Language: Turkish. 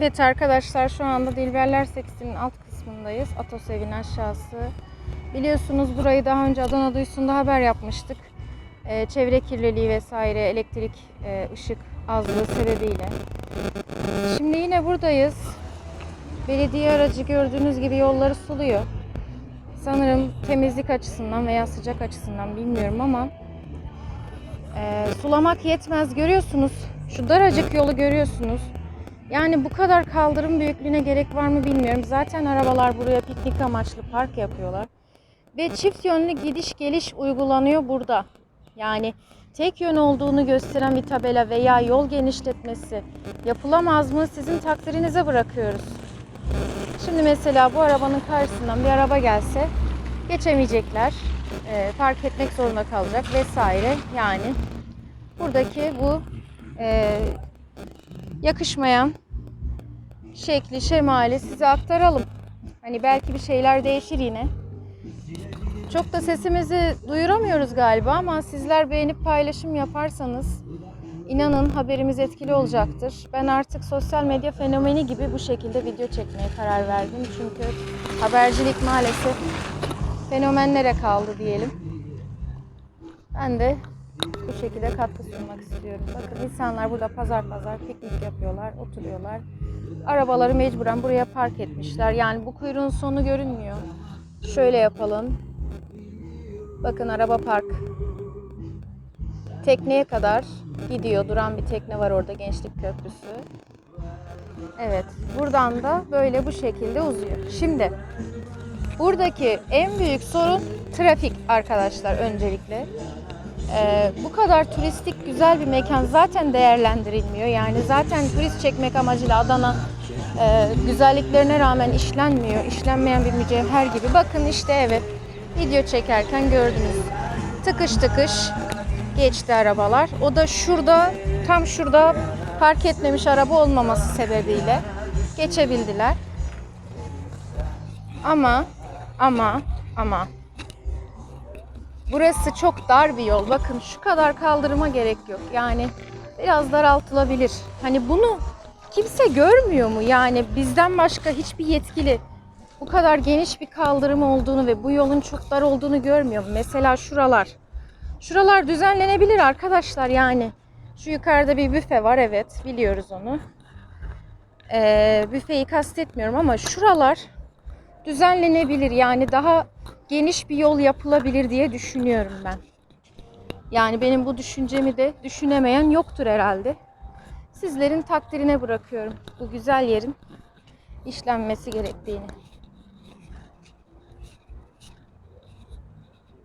Evet arkadaşlar şu anda Dilberler Seksi'nin alt kısmındayız. Atos evin aşağısı. Biliyorsunuz burayı daha önce Adana Duysu'nda haber yapmıştık. Ee, çevre kirliliği vesaire, elektrik, e, ışık azlığı sebebiyle. Şimdi yine buradayız. Belediye aracı gördüğünüz gibi yolları suluyor. Sanırım temizlik açısından veya sıcak açısından bilmiyorum ama e, sulamak yetmez. Görüyorsunuz şu daracık yolu görüyorsunuz. Yani bu kadar kaldırım büyüklüğüne gerek var mı bilmiyorum. Zaten arabalar buraya piknik amaçlı park yapıyorlar. Ve çift yönlü gidiş geliş uygulanıyor burada. Yani tek yön olduğunu gösteren bir tabela veya yol genişletmesi yapılamaz mı sizin takdirinize bırakıyoruz. Şimdi mesela bu arabanın karşısından bir araba gelse geçemeyecekler. Ee, park etmek zorunda kalacak vesaire. Yani buradaki bu e, yakışmayan şekli, şemali size aktaralım. Hani belki bir şeyler değişir yine. Çok da sesimizi duyuramıyoruz galiba ama sizler beğenip paylaşım yaparsanız inanın haberimiz etkili olacaktır. Ben artık sosyal medya fenomeni gibi bu şekilde video çekmeye karar verdim. Çünkü habercilik maalesef fenomenlere kaldı diyelim. Ben de bu şekilde katkı sunmak istiyorum. Bakın insanlar burada pazar pazar piknik yapıyorlar, oturuyorlar. Arabaları mecburen buraya park etmişler. Yani bu kuyruğun sonu görünmüyor. Şöyle yapalım. Bakın araba park. Tekneye kadar gidiyor. Duran bir tekne var orada Gençlik Köprüsü. Evet. Buradan da böyle bu şekilde uzuyor. Şimdi buradaki en büyük sorun trafik arkadaşlar öncelikle. Ee, bu kadar turistik güzel bir mekan zaten değerlendirilmiyor. Yani zaten turist çekmek amacıyla Adana e, güzelliklerine rağmen işlenmiyor. İşlenmeyen bir mücevher gibi. Bakın işte evet video çekerken gördünüz. Tıkış tıkış geçti arabalar. O da şurada tam şurada park etmemiş araba olmaması sebebiyle geçebildiler. Ama ama ama Burası çok dar bir yol. Bakın şu kadar kaldırıma gerek yok. Yani biraz daraltılabilir. Hani bunu kimse görmüyor mu? Yani bizden başka hiçbir yetkili bu kadar geniş bir kaldırım olduğunu ve bu yolun çok dar olduğunu görmüyor mu? Mesela şuralar. Şuralar düzenlenebilir arkadaşlar yani. Şu yukarıda bir büfe var evet biliyoruz onu. Ee, büfeyi kastetmiyorum ama şuralar düzenlenebilir. Yani daha geniş bir yol yapılabilir diye düşünüyorum ben. Yani benim bu düşüncemi de düşünemeyen yoktur herhalde. Sizlerin takdirine bırakıyorum bu güzel yerin işlenmesi gerektiğini.